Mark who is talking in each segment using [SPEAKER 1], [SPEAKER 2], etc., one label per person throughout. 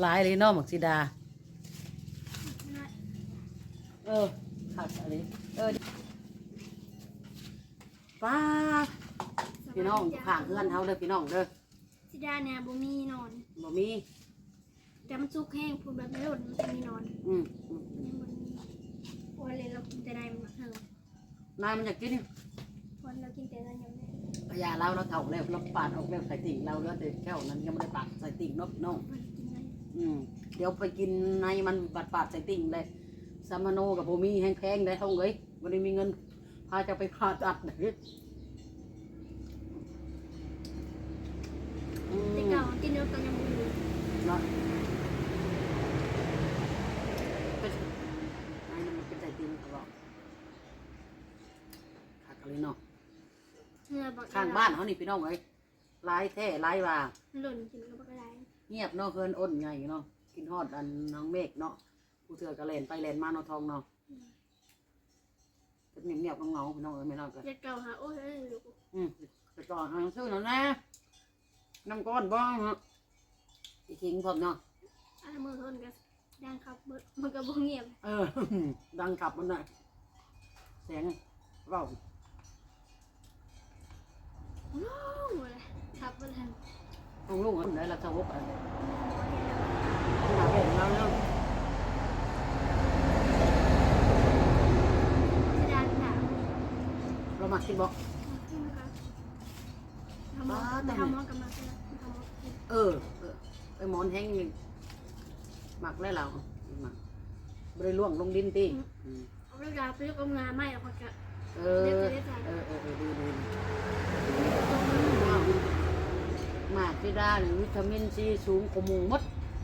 [SPEAKER 1] หลายเลยเนาะหมักสีดา เออขัดอะไรเออป้าดพี่น้องข้างเพื่อนเฮาเด้อพี่น้องเด้อ
[SPEAKER 2] สิดาเนี่ยบ่มีนอน
[SPEAKER 1] บ่มี
[SPEAKER 2] แต่มันสุกแห้งพูดแบบไม่หล่นมันจะมีนอน
[SPEAKER 1] อืมอืม
[SPEAKER 2] ยังบ่มีวันเลยเรากินแต่ในมันเถอะ
[SPEAKER 1] นายมันอยากกิน
[SPEAKER 2] วันเรากินแต่ในยังไม่
[SPEAKER 1] พยาเราเราเท่าแล้วเราปาดออกแล้วใส่ติ่งเราเหลือแต่แค่วนั้นยังไม่ได้ปาดใส่ติ่งเนาะพี่น้อง
[SPEAKER 2] วันกินใน
[SPEAKER 1] อืมเดี๋ยวไปกินในมันปาดปาดใส่ติ่งเลยซามโนกับโบมีแห้งแพงได้เท่าเอ้ยวันนี้มีเงิน พาจะไปผ่าตัดเลยอืม
[SPEAKER 2] แต่เก่ากินเนื้อกันยังบ่มี
[SPEAKER 1] เนาะเป็นไอ้นั่นมันเป็นใส่ติ่งเขาบอกขักอะไรเนาะ
[SPEAKER 2] เนื้อบัก
[SPEAKER 1] ข้างบ้านเขานี่พี่น้องเอ้ยลายแท้ลายว่า
[SPEAKER 2] หล่นกินก็บักอะไร
[SPEAKER 1] เงียบเนาะเพื่อนอ้นไงเนาะกินฮอดอันน้องเมฆเนาะผู้เถื่อกระเลนไปเลนมาเนาะทองเนาะเป็นเงียบเงียบๆเงาๆพี่น้องเอ้ยไม่นอนกัน
[SPEAKER 2] แต่เก่าหาโอ้ยเอ้ยลูก
[SPEAKER 1] อืมไปก่อนเอาซื้อหน่อยนะน้ำก้อนบ้างฮะอีกทิ้งผมเนาะ
[SPEAKER 2] อันมือทนก็ดังครับเบิดมันก็บ่เงียบ
[SPEAKER 1] เออ ดังขับมันหน่อยเสียงเว้า ต้องลูกมันได้ละทวกอัน
[SPEAKER 2] บ่เห็นแล้ว
[SPEAKER 1] หาเห็นแล้วเนาะ
[SPEAKER 2] สิดาหนาว
[SPEAKER 1] เรามาคิดบอก
[SPEAKER 2] กินก็ทำหมอทำหมอกับมาแล้วทำหมอกิน
[SPEAKER 1] เออเออไอ้หมอนแห้งนี่หมักแล้วเราหมักไม่ได้ล่วงลงดินตีอืม
[SPEAKER 2] เอาเวลาไปยกเอางาไม่เอาคนก็
[SPEAKER 1] เออเออเออเออดูดูห มากที่ด้านวิตามินซีสูงกว่าหมูหมด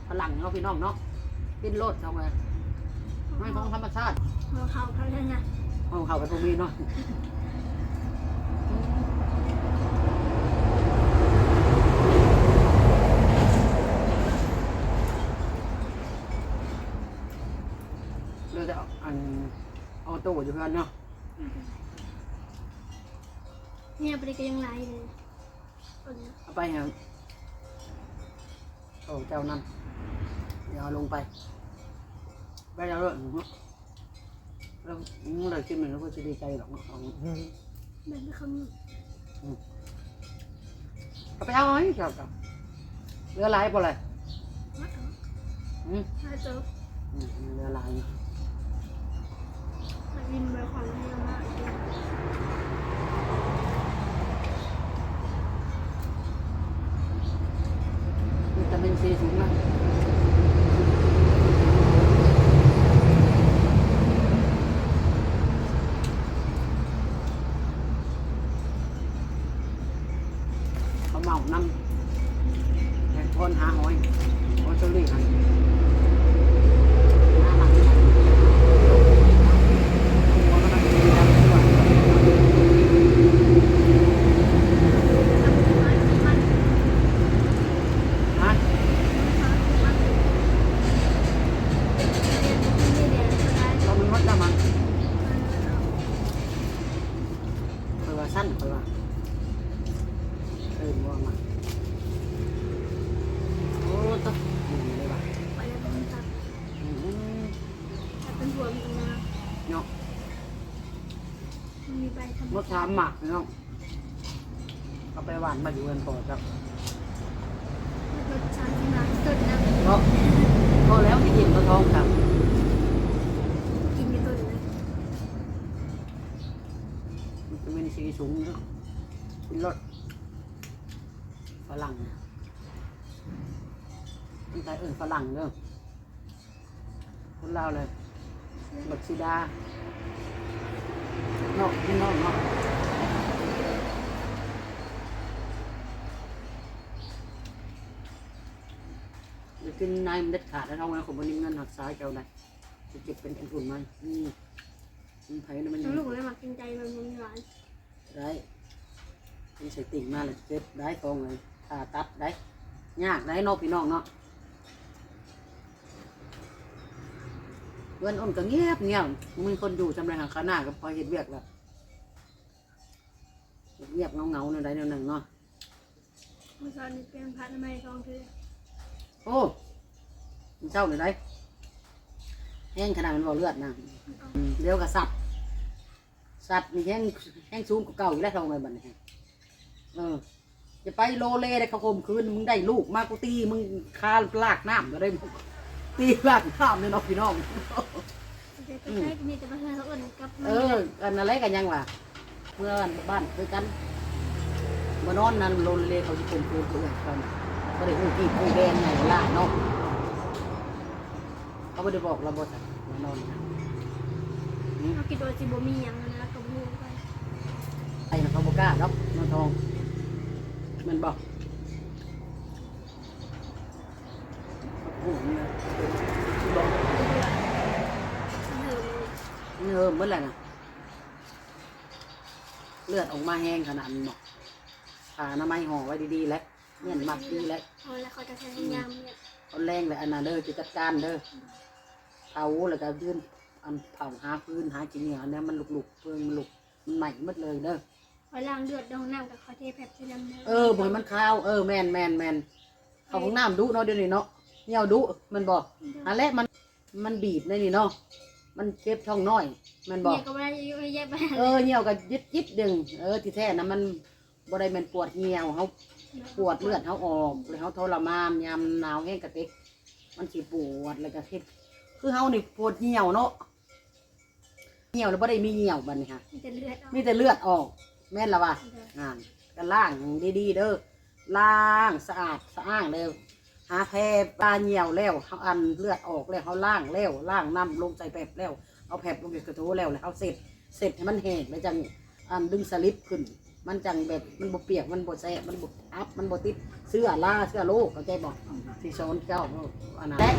[SPEAKER 1] พลังเราะพี่น้องเนาะกินโลดเอาไงไม่ของธรรมชาติ
[SPEAKER 2] หัวเขาเขาเลยนะ
[SPEAKER 1] เอาเข้าไปตรงนี้เนาะเราจะเอาอันเอาตู้อยู่เพื่อนเนาะ
[SPEAKER 2] เนี่ยไปก็ยังไล่เลยคน เนี้ย
[SPEAKER 1] เอาไปฮะโอ้เจ้านั่นเดี๋ยวเอาลงไป ไปแล้วเลยแล้วมึงเลยกินมันแล้วก็จะดีใจหรอกเนาะเอา
[SPEAKER 2] มันเป็นคำ
[SPEAKER 1] เอาไปเอาไอ้เจ้าเจ้าเรือลายปะเลย
[SPEAKER 2] มัดเหรอ
[SPEAKER 1] อืม
[SPEAKER 2] ถ้าเจอ
[SPEAKER 1] อืมเรือลาย
[SPEAKER 2] มันบินไปขวางให้เรามาก
[SPEAKER 1] วิตามินซีสูงนะเขาเมาน้ำแต่คนหาหอยหอยเชอรี่หันหาหลังหัวมันก็ดีนะด้วย
[SPEAKER 2] มัน
[SPEAKER 1] ฮะ
[SPEAKER 2] มันนี่เดี๋ยวจะได้
[SPEAKER 1] เรามันมดแล้วมันเคยว่าสั้นเคยว่าเออว่ามันโอ้ตัวนี่เลยว่ะ
[SPEAKER 2] ไปแล้วเป็นตับ
[SPEAKER 1] อืม
[SPEAKER 2] แต่เป็นหัวมีนะ
[SPEAKER 1] เนาะ
[SPEAKER 2] มันมีใบ ทำ
[SPEAKER 1] มดถามหมักเนาะเอาไปหวานมาอยู่กันพอครับ
[SPEAKER 2] รสชาติที่ร้านสดนะ
[SPEAKER 1] ก็พอแล้วที่กินก็ท้องครับ
[SPEAKER 2] กินกันตัวเลย
[SPEAKER 1] มันจะมีสีสูงเนาะกินรสฝรั่งนี่ใครเอื่นฝรั่งเด้อคนลาวเลยบักซิดา เนาะพี่น้องเนาะจะกินนายมันเด็ดขาดแล้วน้องนะผมวันนี้เงินหักซ้ายเจ้าได้จะเก็บเป็นอันอุ่นมันนี่มันไผ่นี่มัน
[SPEAKER 2] ทั้งลูกเลยมากินใจมันมันหวาน
[SPEAKER 1] ได้มันใส่ติ่งมาเลยเก็บได้ตรงเลยผ่าตัดได้ยากได้เนาะพี่น้องเนาะ เงินอ่อนก็เงียบเงียบมีคนอยู่จำไรหาขาหน้าก็พอเห็นเวียกแล้วเงียบเงาเงาๆในใดในหนึ่งเนาะ
[SPEAKER 2] เมื่อตอนนี้เป็นพัดทำไมกองคือ
[SPEAKER 1] โอ้มันเจ้าหน่อยได้แห้งขนาดมันบ่เลือดนะอืมเดี๋ยวกับสัตว์สัตว์นี่แห้งแห้งสูงกว่าเก่าอยู่แล้วทำไงบัดนี้เออจะไปโลเลได้เขาคมคืนมึงได้ลูกมากกูตีมึงคาลากน้ำก็ได้มึง ตีลากน้ำเลยเนาะพี่น้อง
[SPEAKER 2] เดี๋ยวไปใช้มีแต่มาเธออ่อนกับ
[SPEAKER 1] เอออันอะไรกันยังวะเพื่อนบ้านคือกันมานอนนั่นโลเลเขาจะคมคืนเพื่อนกันก็ได้หูกี่หูแดงไงล่ะเนาะเขาไม่ได้บอกเราบอสมานอนนะอืม
[SPEAKER 2] เขาคิดว่าจิบมีอย่างนั้นนะกับหูไป
[SPEAKER 1] ไอ้นะเขาบอกกล้าดอกนอนทอง มันบอกโอ้โห เนี่ยบอก
[SPEAKER 2] เธอ
[SPEAKER 1] มันเฮิมเมื่อไหร่นะเลือดออกมาแห้งขนาดนั้นเนาะผ่าหน้าไม้ห่อไว้ดีๆแล้วเนี่ยมัดดีแล้ว
[SPEAKER 2] เอาแล้วเขาจะใช้ยามเนี่ย
[SPEAKER 1] เอาแรงเลยอันนั้นเด้อจะจัดการเด้อเผาแล้วก็ยื่นอันเผาหาพื้นหากินเนี่ยอันเนี้ยมันลุกๆเพิ่งมันลุกมันใหม่หมดเลยเด้อ
[SPEAKER 2] ไว้ล้างเลือดดองน้ำกับเขาเทแผลที่ดำเนิน
[SPEAKER 1] เออบ่ให้มันคาวเออแมนแมนแมนเขาของน้ำดุเนาะเดี๋ยวนี้เนาะ เหี่ยวดุมันบอกอันแรกมันมันบีบในนี่เนาะมันเจ็บช่องน้อย มันบอก
[SPEAKER 2] เนี่ยก็ไม่ได้แยกไป
[SPEAKER 1] เออเหี่ยวก็ยิดยิดดึงเออที่แท้นะมันบ่ได้แมันปวดเหี่ยวเขาปวดเลือดเขาออกเลยเขาทรมานยามหนาวแห้งกระติกมันสิปวดแล้วก็เฮ็ดคือเฮานี่ปวดเหี่ยวเนาะเหี่ยวแล้วบ่ได้มีเหี่ยวบัดนี้ค่ะ
[SPEAKER 2] มีแต่เลือดออก
[SPEAKER 1] มีแต่เลือดออก แม่นละวะอ่านก็ล้างดีๆเด้อล้างสะอาดสะอ้างเลย หาแพรปลาเหี่ยวแล้วเขาอันเลือดออกแล้วเขาล้างแล้วล้างน้ำลงใส่แผบแล้วเอาแผบลงในกระทู้แล้วแล้วเอาเสร็จเสร็จให้มันแห้งแล้วจังอันดึงสลิปขึ้น มันจังแบบมันบ่เปียกมันบ่แสบมันบ่อัพมันบ่ติดเสื้อล่าเสื้อโลกเข้าใจบอกที่สอนเจ้าอันนั้นและ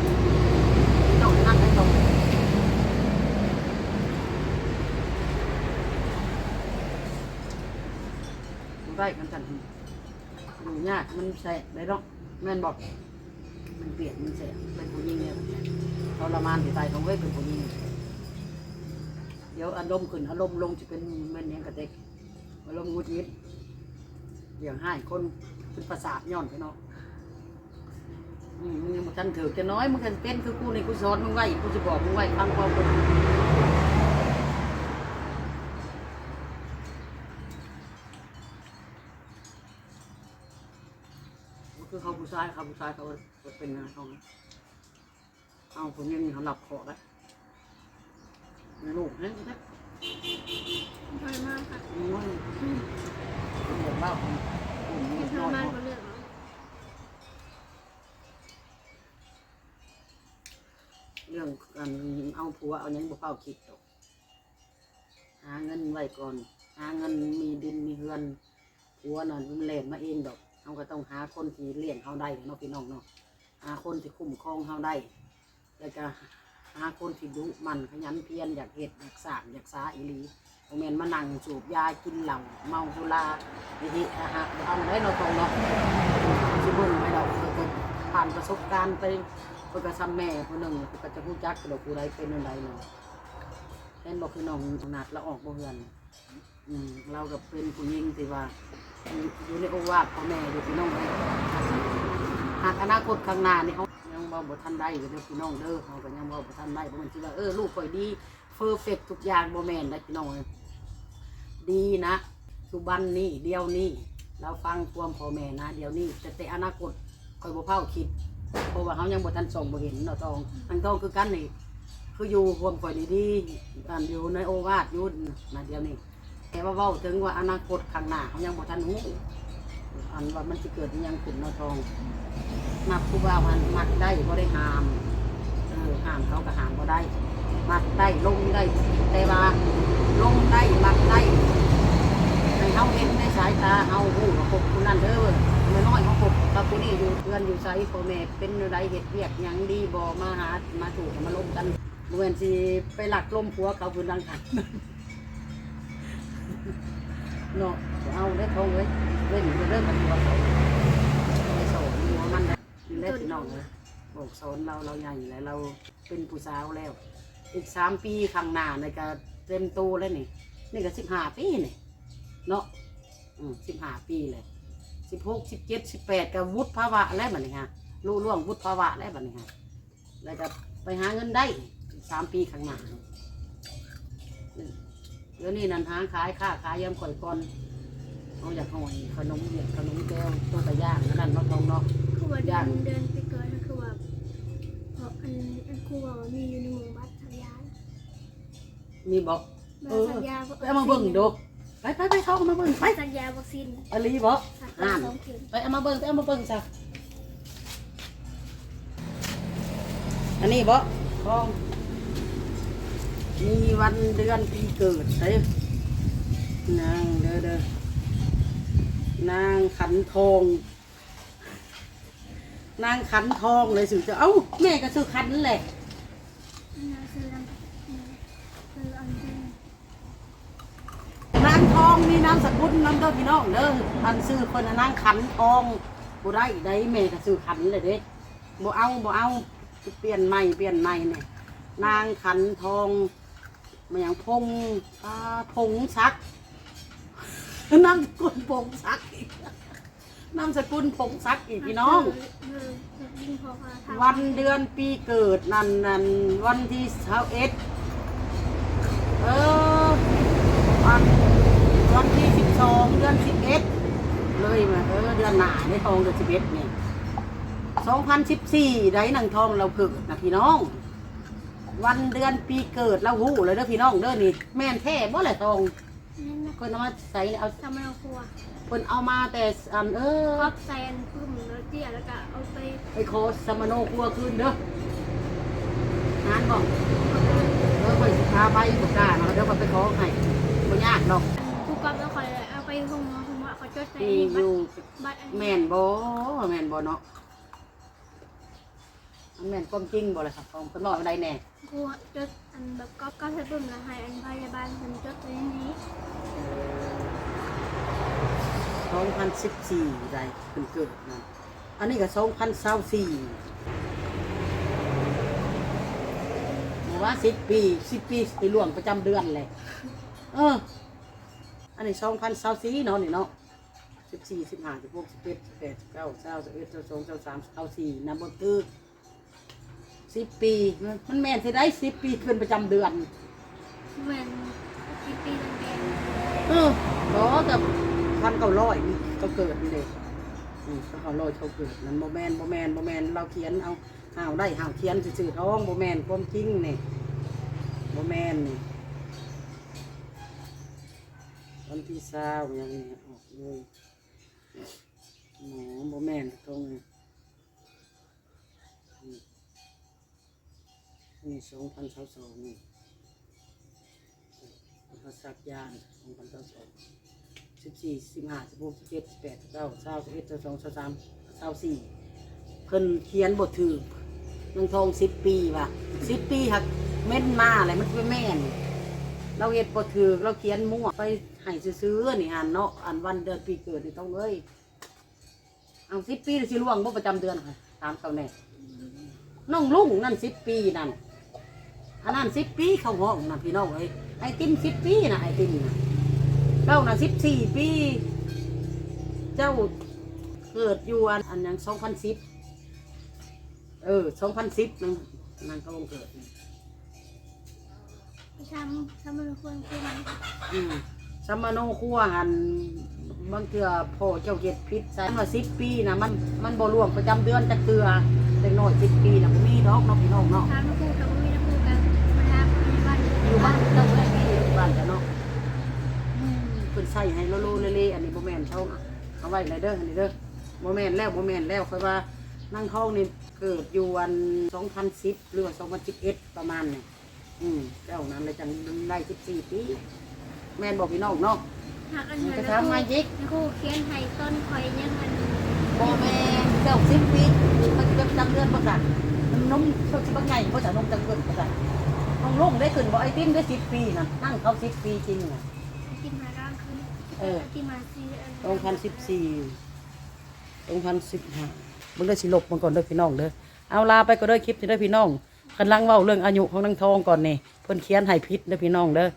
[SPEAKER 1] ต้องนั่งให้ตรงได้กันทันทีอยู่ยากมันแสบได้หรอกแม่นบอก มันเปลี่ยนมันเสบเป็นผู้หญิงเนี่ยทรมานที่ตายของเว้ยเป็นผู้หญิงเดี๋ยวอารมณ์ขึ้นอารมณ์ลงจะเป็นเม่นเนียงกระเตกอารมณ์งุดงิดอย่างให้คนเป็นประสาทย้อนไปเนาะมึงยังบ่ทันถือจะน้อยมึงก็เป็นคือกูในกูสอนมึงไว้กูจะบอกมึงไว้ฟังความคน ขาผู้ชายเขาผู้ชายเขาเป็นงานเขาเอาผมยังเขาหลับคอแล้วลูกเนี่ยนะ
[SPEAKER 2] ทรมานค่ะ
[SPEAKER 1] โอ้ยเดี๋ยวเล่าผมผม
[SPEAKER 2] มี
[SPEAKER 1] เงียบ
[SPEAKER 2] ทร
[SPEAKER 1] น้อย
[SPEAKER 2] มาน
[SPEAKER 1] เนาะ
[SPEAKER 2] กว่าเลือดออก
[SPEAKER 1] เรื่องการเอาผัวเอาหยังบ่เฝ้าคิดดอกหาเงินไว้ก่อน หาเงินมีดินมีเฮือนผัวน่ะมันแล่นมาเองดอก เราก็ต้องหาคนที่เลี้ยงเฮาได้เนาะพี่น้องเนาะหาคนที่คุ้มครองเฮาได้แล้วก็หาคนที่ดุมันขยันเพียรอยากเฮ็ดอยากสร้างอยากสาอีหลีบ่แม่นมานั่งสูบยากินเหล้าเมาสุราอีหิอาหารเอาได้เนาะตรงเนาะสิบิ่งไปดอกเออก็ผ่านประสบการณ์ไปเพิ่นก็ซ้ำแม่ผู้หนึ่งเพิ่นก็จะรู้จักดกผู้ใดเป็นอันใดเนาะเห็นบอกคือน้องหนัดแล้วออกบ่เฮือน อืมเราก็เป็นผู้หญิงที่ว่า อยู่ในโอวาทพ่อแม่อยู่พี่น้องเอ้ยหากอนาคตข้างหน้านี่เขายังบ่บ่ทันได้อยู่เด้อพี่น้องเด้อเขาก็ยังบ่บ่ทันได้บ่แมันสิว่าเออลูกข่อยดีเพอร์เฟกทุกอย่างบ่แม่นได้พี่น้องเอ้ยดีนะสุบันนี้เดียวนี้เราฟังความพ่อแม่นะ เดี๋ยวนี้แต่แต่อนาคตข่อยบ่เผาคิดเพราะว่าเขายังบ่ทันส่งบ่เห็นเนาะทองทางทองคือกันนี่คืออยู่รวมข่อยดีๆกันอยู่ในโอวาทอยู่นะเดี๋ยวนี้ แต่ว่าเว้าถึงว่าอนาคตข้างหน้าเขายังบ่ทันรู้อันว่ามันสิเกิดอิหยังขึ้นเนาะทองมักผู้ว่ามันมักได้บ่ได้ห้ามเออห้ามเขาก็ห้ามบ่ได้ มักได้ลงได้ แต่ว่าลงได้มักได้ให้เฮาเห็นในสายตาเฮาฮู้ว่าคบผู้นั้นเด้อไม่น้อยเขาคบกับผู้นี้อยู่เพื่อนอยู่ไสพ่อแม่เป็นอยู่ใดเฮ็ดเวียกหยังดีบ่มาหามาถูกมาลมกันบ่แม่นสิไปหลักลมผัวเขาพื้นดังกัน เนาะเอาได้ทองเว้ยเว้นจะเริ่มกันตัวเขาไปสอนหัวมันนะนี่แหละพี่น้องเลยบอกสอนเราเราใหญ่แล้วเราเป็นผู้สาวแล้ว อีกสามปีข้างหน้าในก็เต็มโตแล้วนี่ นี่ก็สิบห้าปีนี่เนาะอืมสิบห้าปีเลยสิบหกสิบเจ็ดสิบแปดก็วุฒิภาวะแล้วบัดนี้ฮะรู้ล่วงวุฒิภาวะแล้วบัดนี้ฮะแล้วก็ไปหาเงินได้สามปีข้างหน้า ดี๋ยวนี้นันหาขายค่าขายยำข่อยก่อนเอาอยากหอยขนมเหยียดขนมแก้วตัวตะย่างอันนั่นมาทองเนาะ
[SPEAKER 2] คือว่าเดินเดินไปเกิดก็คือว่าเพราะอันอันครูว่ามีอยู่ในเมืองบัตรสัญญาณ
[SPEAKER 1] มีบอก
[SPEAKER 2] บัตรสัญญา
[SPEAKER 1] ไปเอามาเบิ่งดูไปไปไปเขาเอามาเบิ่งไป
[SPEAKER 2] สัญญาวัคซีน
[SPEAKER 1] อลีบอก
[SPEAKER 2] สัตว์
[SPEAKER 1] อ่าน
[SPEAKER 2] สองเข็ม
[SPEAKER 1] ไปเอามาเบิ่งไปเอามาเบิ่งจ้ะอันนี้บอกทอง มีวันเดือนปีเกิดเด้นางเด้อเด้อนางขันทอง นางขันทองเลยสิจะเอ้าแม่ก็ซื้อขันแหละ
[SPEAKER 2] นาซื้อน้ำซื้ออันนี้
[SPEAKER 1] นางทองมีนามสกุลนำเด้อพี่น้องเด้ออันซื้อคนน่ะนางขันทองบ่ได้ได้แม่ก็ซื้อขันเลยเด้บ่เอาบ่เอาเปลี่ยนใหม่เปลี่ยนใหม่เนี่ยนางขันทอง มาอย่างพงอ่าพงซักนามสกุลพงซักอีกนามสกุลพงซักอีกพี่น้อง วันเดือนปีเกิดนั่นนั่นวันที่เช้าเอ็ดเออวันวันที่สิบสองเดือนสิบเอ็ดเลยมาเออเดือนหนาในทองเดือนสิบเอ็ดนี่สองพันสิบสี่ได้หนังทองเราเกิดนะพี่น้อง วันเดือนปีเกิดเราหูเลยเด้อพี่น้องเด้อนี่แม่นแท้บ่แหละทอง
[SPEAKER 2] นั่นนะ
[SPEAKER 1] คนเอามาใส่เอา
[SPEAKER 2] ทำให้เราครัว
[SPEAKER 1] คนเอามาแต่อันเออ
[SPEAKER 2] ครอบใส่อันพุ่มแล้วเจียแล้วก็เอาไป
[SPEAKER 1] ไปโคสมโนครัวคืนเด้องานบอกเออไปสิพาไปบุกล้าเนาะเดี๋ยวก็ไปขอให้บ่ยากดอก
[SPEAKER 2] ครูกอบแล้วคอยเอาไปห้องหมอห้องหมอเขาจดใส่
[SPEAKER 1] ที่อ
[SPEAKER 2] บัตร
[SPEAKER 1] ยู่
[SPEAKER 2] บัตรอัน
[SPEAKER 1] แม่นบ่แม่นบ่เนาะ มันแม่นความจริงบ่ล่ะครับของเพิ่นบอกว่าได้แน่
[SPEAKER 2] ครูจดอันแบบก๊อปก็ใส่ปุ่มแล้วให้อันพยาบาลคนจดไว้ในนี้
[SPEAKER 1] 2014ได้เพิ่นเกิดนั่นอันนี้ก็2024บ่ว่า10ปี10ปีสิล่วงประจำเดือนแหละเออ อันนี้2024เนาะนี่เนาะสิบสี่สิบห้าสิบหกสิบเจ็ดสิบแปดสิบเก้าเก้าสิบเอ็ดสิบสองสิบสามสิบสี่นับบตึก สิบปีมันมันแม่นสิได้สิบปีเป็นประจำเดือน
[SPEAKER 2] เหมือนปีปีแดง
[SPEAKER 1] เออขอแต่พันเก้าร้อยนี่ก็เกิดนี่เลยอืมพันเก้าร้อยเขาเกิดนั่นโมแมนโมแมนโมแมนเราเขียนเอาห่าวได้ห่าวเขียนสื่อๆท้องโมแมนความจริงนี่โมแมนนี่วันที่เศร้าอย่างนี้ออกเลยหมอโมแมนตรงนี้ นี่สองพันสองสองนี่ภาษาญาณสองพันสองสองสิบสี่สิบห้าสิบหกสิบเจ็ดสิบแปดสิบเก้าเศร้าสิบเอ็ดสิบสองสิบสามเศร้าสี่เพิ่นเขียนบทถือนังทองสิบปีว่ะสิบปีหักเม่นมาอะไรมันเป็นแม่น เราเห็ดบทถือเราเขียนมั่วไปให้ซื้อๆนี่อ่านเนาะอ่านวันเดือนปีเกิดนี่ต้องเอ้ยเอาสิบปีสิล่วงบ่ประจำเดือนค่ะตามเขาแน่น้องลุงนั่นสิบปีนั่น อันนั้นสิบปีเขาห้องนะพี่น้องเอ้ยไอติมสิบปีนะไอติมนะเจ้าน่ะสิบสี่ปี เจ้าเกิดอยู่อันอันยังสองพันสิบเออสองพันสิบนั่นนั่นเขาเกิดนี่
[SPEAKER 2] ๆไปทำทำมันควรคือมัน
[SPEAKER 1] อืมสมโนครัวหันบางเทือพ่อเจ้าเห็ดพิษใช่ว่าสิบปีนะมันมันบ่รวมประจำเดือนจักเตือเด็กน้อยสิบปีนะบ่มีดอกเนาะพี่น้องเนาะ
[SPEAKER 2] ทำน้ำคูกับมีน้ำคูกันมาทำในบ้าน
[SPEAKER 1] อยู่บ้านเจ้าได้ที่บ้านจ้ะเนาะอืมเพิ่นใส่ให้โลโลเลๆอันนี้บ่แม่นเขาเอาไว้ในเด้ออันนี้เด้อบ่แม่นแล้วบ่แม่นแล้วค่อยว่านั่งท้องนี่เกิดอยู่วัน2010หรือว่า2011ประมาณนี่อืมเจ้านั้นเลยจังได้14ปีแม่นบอกพี่น้องเนาะ
[SPEAKER 2] หักอัน
[SPEAKER 1] มัน
[SPEAKER 2] เดียว
[SPEAKER 1] จะ
[SPEAKER 2] น้ำคู
[SPEAKER 1] ทำมายิก
[SPEAKER 2] น้ำคูเขียนให้ต้นคอยยังมัน
[SPEAKER 1] บ่แม่นเจ้า10ปีมันจะจำเดือนบ่ซั่นมันนมเขาสิบ่ใหญ่บ่ซั่นนมจังเกินบ่ซั่น น้องลุงได้ขึ้นบ่ไอติมได้10ปีน่ะนั่งเขา10ปีจริงน่ะ
[SPEAKER 2] ที่มาร่างขึ้น
[SPEAKER 1] เออ
[SPEAKER 2] ที่มาซีอัน
[SPEAKER 1] สองพันสิบสี่สองพันสิบห้ามึงได้สิลบมันก่อนเด้อพี่น้องเด้อเอาลาไปก็เด้อคลิปนี้เด้อพี่น้องกำลังเว้าเรื่องอายุของนางทองก่อนนี่เพิ่นเขียนให้พิษเด้อพี่น้องเด้อ